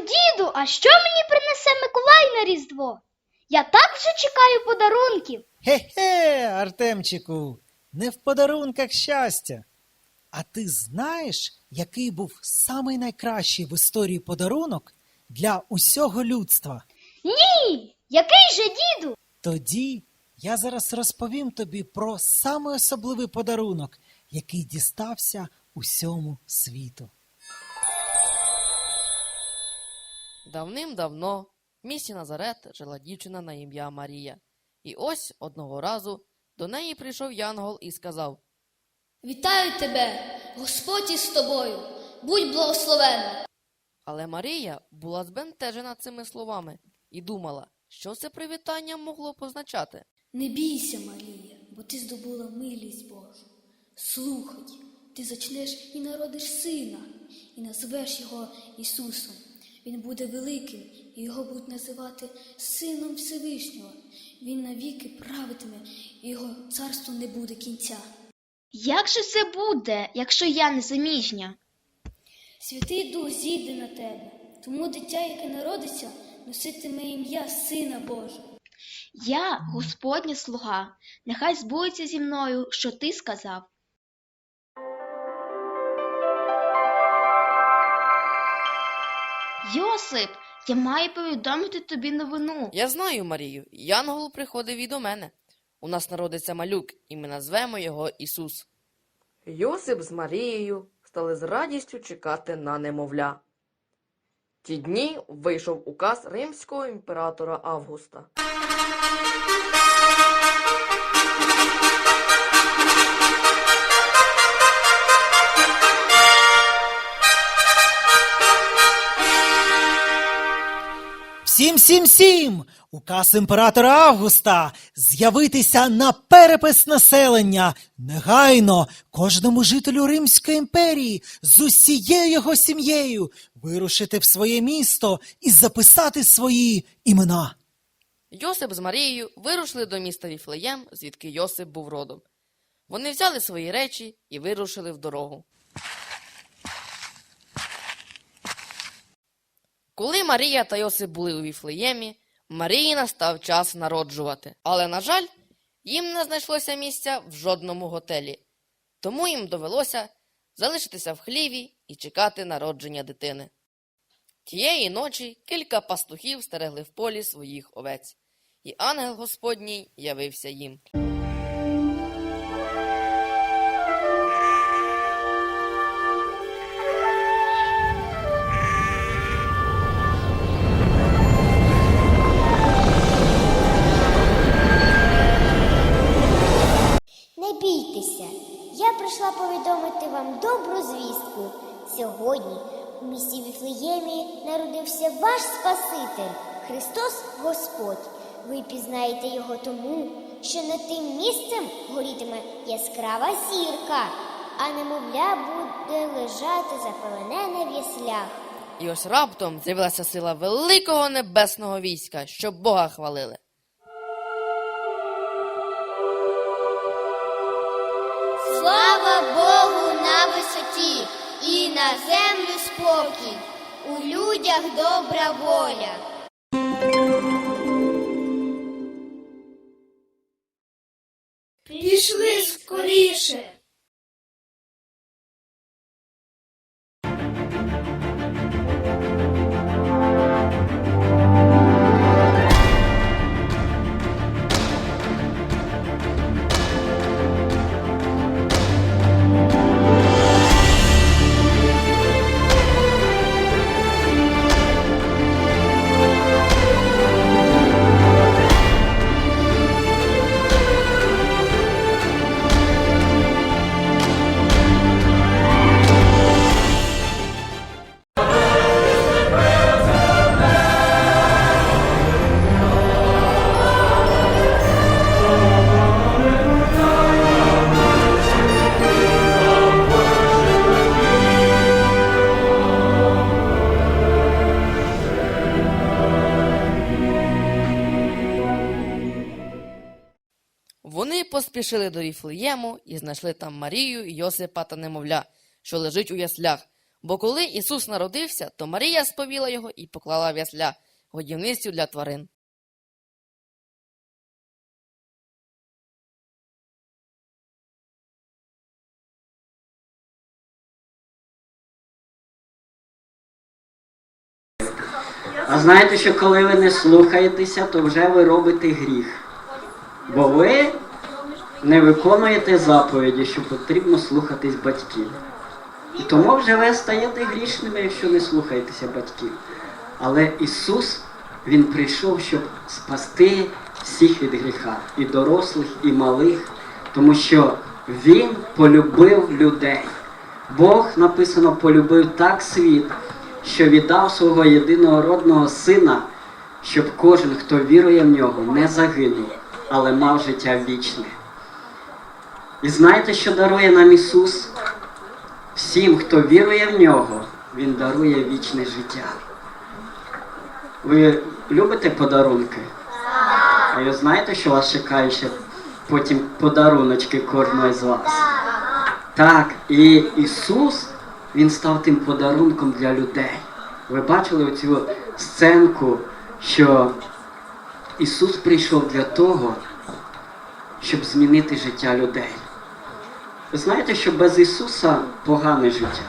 діду, а що мені принесе Миколай на Різдво? Я так вже чекаю подарунків. Хе-хе, Артемчику, не в подарунках щастя. А ти знаєш, який був самий найкращий в історії подарунок для усього людства? Ні, який же діду? Тоді я зараз розповім тобі про самий особливий подарунок, який дістався усьому світу. Давним-давно в місті Назарет жила дівчина на ім'я Марія. І ось одного разу до неї прийшов Янгол і сказав Вітаю тебе, Господь із тобою, будь благословена. Але Марія була збентежена цими словами і думала, що це привітання могло позначати. Не бійся, Марія, бо ти здобула милість Божу. Слухай, ти зачнеш і народиш сина, і назвеш його Ісусом. Він буде великим, і його будуть називати Сином Всевишнього. Він навіки правитиме, і його царству не буде кінця. Як же це буде, якщо я не заміжня? Святий Дух зійде на тебе, тому дитя, яке народиться, носитиме ім'я Сина Божого. Я, Господня слуга, нехай збудеться зі мною, що ти сказав. Йосип, я маю повідомити тобі новину. Я знаю Марію, Янгол приходив і до мене. У нас народиться малюк, і ми назвемо його Ісус. Йосип з Марією стали з радістю чекати на немовля. Ті дні вийшов указ римського імператора Августа. Всім, всім, всім! Указ імператора Августа з'явитися на перепис населення негайно кожному жителю Римської імперії з усією його сім'єю вирушити в своє місто і записати свої імена. Йосип з Марією вирушили до міста Віфлеєм, звідки Йосип був родом. Вони взяли свої речі і вирушили в дорогу. Коли Марія та Йосип були у Віфлеємі, Марії настав час народжувати. Але, на жаль, їм не знайшлося місця в жодному готелі. Тому їм довелося залишитися в хліві і чекати народження дитини. Тієї ночі кілька пастухів стерегли в полі своїх овець, і ангел Господній явився їм. Звістку. Сьогодні у місті Віфлеємі народився ваш Спаситель, Христос Господь. Ви пізнаєте його тому, що над тим місцем горітиме яскрава зірка, а немовля буде лежати запеленене в яслях. І ось раптом з'явилася сила великого небесного війська, щоб Бога хвалили. На землю спокій, у людях добра воля. Поспішили до Віфлеєму і знайшли там Марію, Йосипа та немовля, що лежить у яслях. Бо коли Ісус народився, то Марія сповіла його і поклала в ясля годівницю для тварин. А знаєте, що коли ви не слухаєтеся, то вже ви робите гріх. Бо ви не виконуєте заповіді, що потрібно слухатись батьків. І тому вже ви стаєте грішними, якщо не слухаєтеся батьків. Але Ісус, Він прийшов, щоб спасти всіх від гріха, і дорослих, і малих, тому що Він полюбив людей. Бог написано полюбив так світ, що віддав свого єдинородного сина, щоб кожен, хто вірує в нього, не загинув, але мав життя вічне. І знаєте, що дарує нам Ісус? Всім, хто вірує в нього, Він дарує вічне життя. Ви любите подарунки? А ви знаєте, що вас чекає ще потім подаруночки кожного з вас? Так, і Ісус, Він став тим подарунком для людей. Ви бачили оцю сценку, що Ісус прийшов для того, щоб змінити життя людей. Ви знаєте, що без Ісуса погане життя,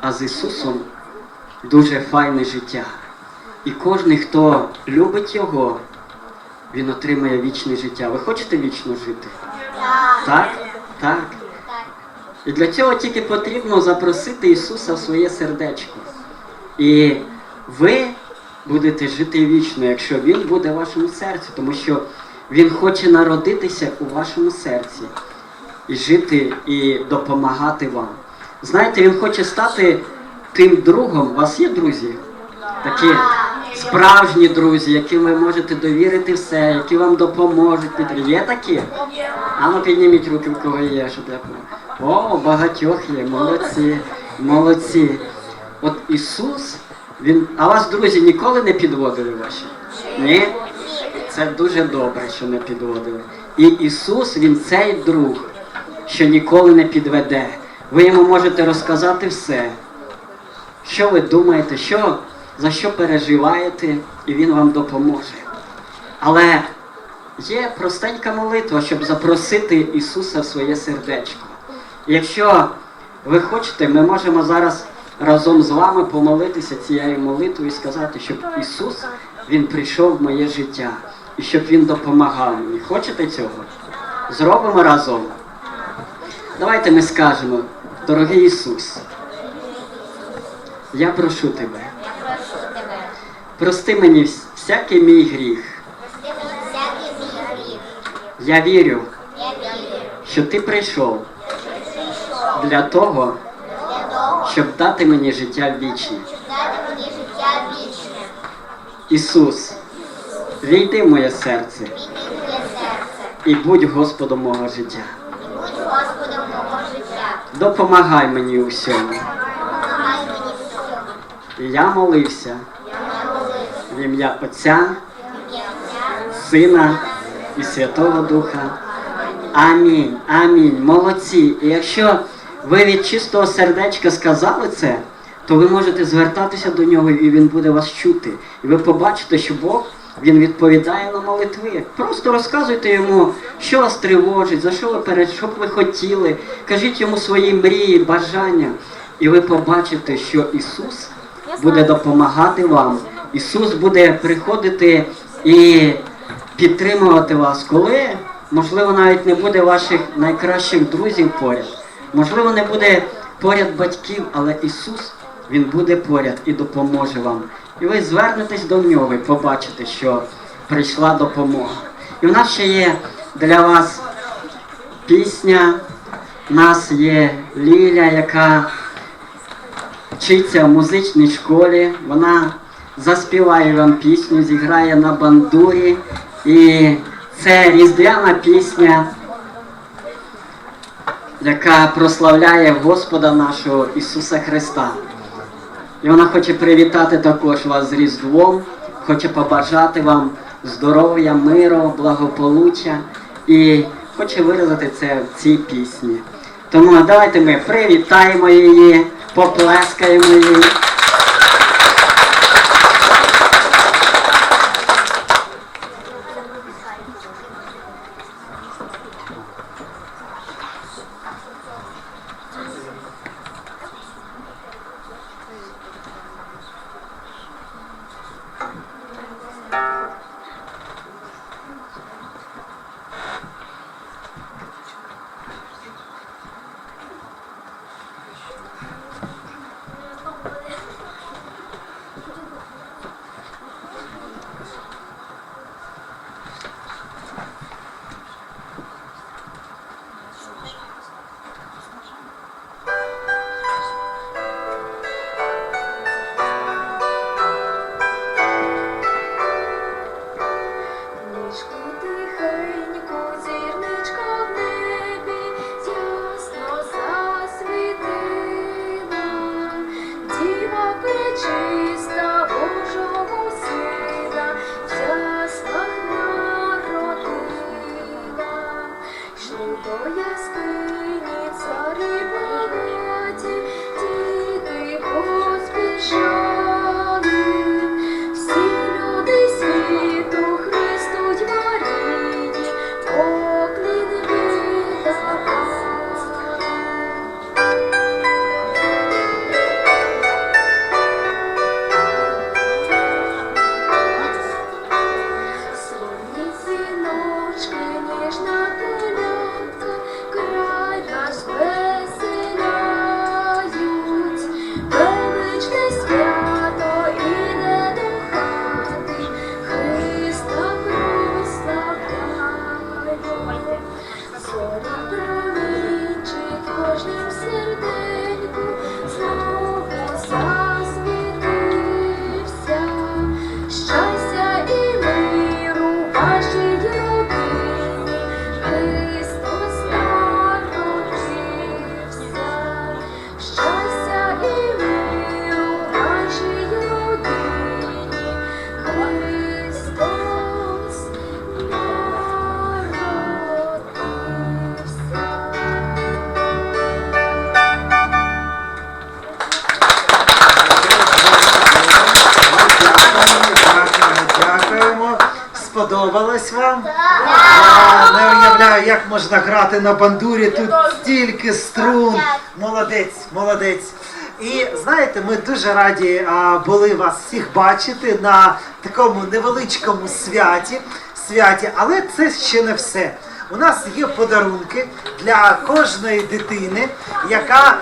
а з Ісусом дуже файне життя. І кожен, хто любить Його, він отримає вічне життя. Ви хочете вічно жити? Так? Так. І для цього тільки потрібно запросити Ісуса в своє сердечко. І ви будете жити вічно, якщо Він буде в вашому серці, тому що Він хоче народитися у вашому серці жити, і допомагати вам. Знаєте, Він хоче стати тим другом. У вас є друзі? Такі справжні друзі, яким ви можете довірити все, які вам допоможуть. Є такі? А ну підніміть руки, в кого є, щоб я. О, багатьох є, молодці, молодці. От Ісус, Він. А вас, друзі, ніколи не підводили ваші? Ні? Це дуже добре, що не підводили. І Ісус, Він цей друг, що ніколи не підведе. Ви йому можете розказати все. Що ви думаєте, що, за що переживаєте, і Він вам допоможе. Але є простенька молитва, щоб запросити Ісуса в своє сердечко. Якщо ви хочете, ми можемо зараз разом з вами помолитися цією молитвою і сказати, щоб Ісус Він прийшов в моє життя і щоб Він допомагав мені. Хочете цього? Зробимо разом. Давайте ми скажемо, дорогий Ісус, я прошу тебе, прости мені всякий мій гріх. Я вірю, що ти прийшов для того, щоб дати мені життя вічне. Ісус, війди в моє серце і будь Господом мого життя. Допомагай мені у всьому. Я молився в ім'я Отця, Сина і Святого Духа. Амінь. Амінь. Молодці. І якщо ви від чистого сердечка сказали це, то ви можете звертатися до нього і він буде вас чути. І ви побачите, що Бог він відповідає на молитви. Просто розказуйте йому, що вас тривожить, за що ви перед, що б ви хотіли. Кажіть йому свої мрії, бажання. І ви побачите, що Ісус буде допомагати вам. Ісус буде приходити і підтримувати вас, коли, можливо, навіть не буде ваших найкращих друзів поряд. Можливо, не буде поряд батьків, але Ісус, Він буде поряд і допоможе вам. І ви звернетесь до нього і побачите, що прийшла допомога. І в нас ще є для вас пісня. У нас є Ліля, яка вчиться в музичній школі. Вона заспіває вам пісню, зіграє на бандурі. І це різдвяна пісня, яка прославляє Господа нашого Ісуса Христа. І вона хоче привітати також вас з Різдвом, хоче побажати вам здоров'я, миру, благополуччя і хоче виразити це в цій пісні. Тому давайте ми привітаємо її, Поплескаємо їй. Сподобалось вам? Не уявляю, як можна грати на бандурі. Тут стільки струн. Молодець, молодець. І знаєте, ми дуже раді а, були вас всіх бачити на такому невеличкому святі. святі, але це ще не все. У нас є подарунки для кожної дитини, яка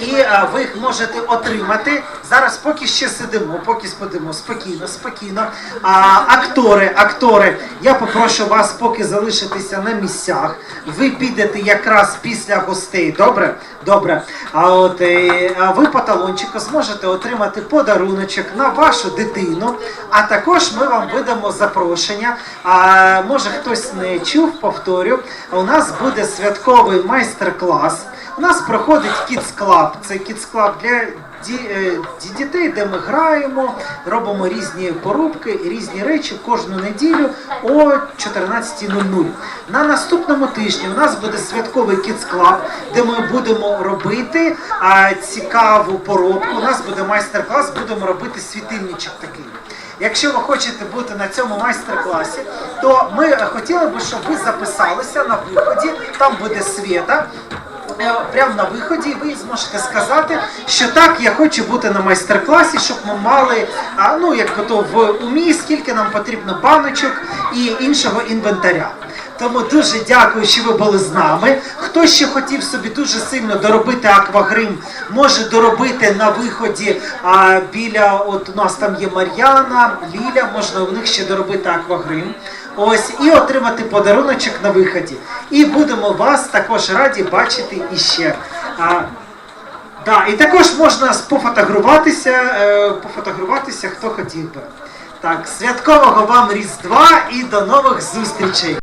і е, ви їх можете отримати. Зараз поки ще сидимо, поки сподимо спокійно, спокійно. А, актори, актори, я попрошу вас поки залишитися на місцях. Ви підете якраз після гостей. Добре? Добре. А от е, а ви по талончику зможете отримати подаруночок на вашу дитину. А також ми вам видамо запрошення. А може хтось не чув, повторю. У нас буде святковий майстер-клас. У нас проходить Club. Це Club для е, дітей, де ми граємо, робимо різні порубки, різні речі кожну неділю о 14.00. На наступному тижні у нас буде святковий Club, де ми будемо робити цікаву поробку. У нас буде майстер-клас, будемо робити світильничок такий. Якщо ви хочете бути на цьому майстер-класі, то ми хотіли би, щоб ви записалися на виході. Там буде свята. Прямо на виході ви зможете сказати, що так, я хочу бути на майстер-класі, щоб ми мали а, ну, якби то в умі, скільки нам потрібно баночок і іншого інвентаря. Тому дуже дякую, що ви були з нами. Хто ще хотів собі дуже сильно доробити аквагрим, може доробити на виході а, біля, от у нас там є Мар'яна, Ліля, можна у них ще доробити аквагрим. Ось і отримати подаруночок на виході. І будемо вас також раді бачити іще. А, да, і також можна пофотографуватися, е, пофотографуватися, хто хотів би. Так, святкового вам Різдва і до нових зустрічей!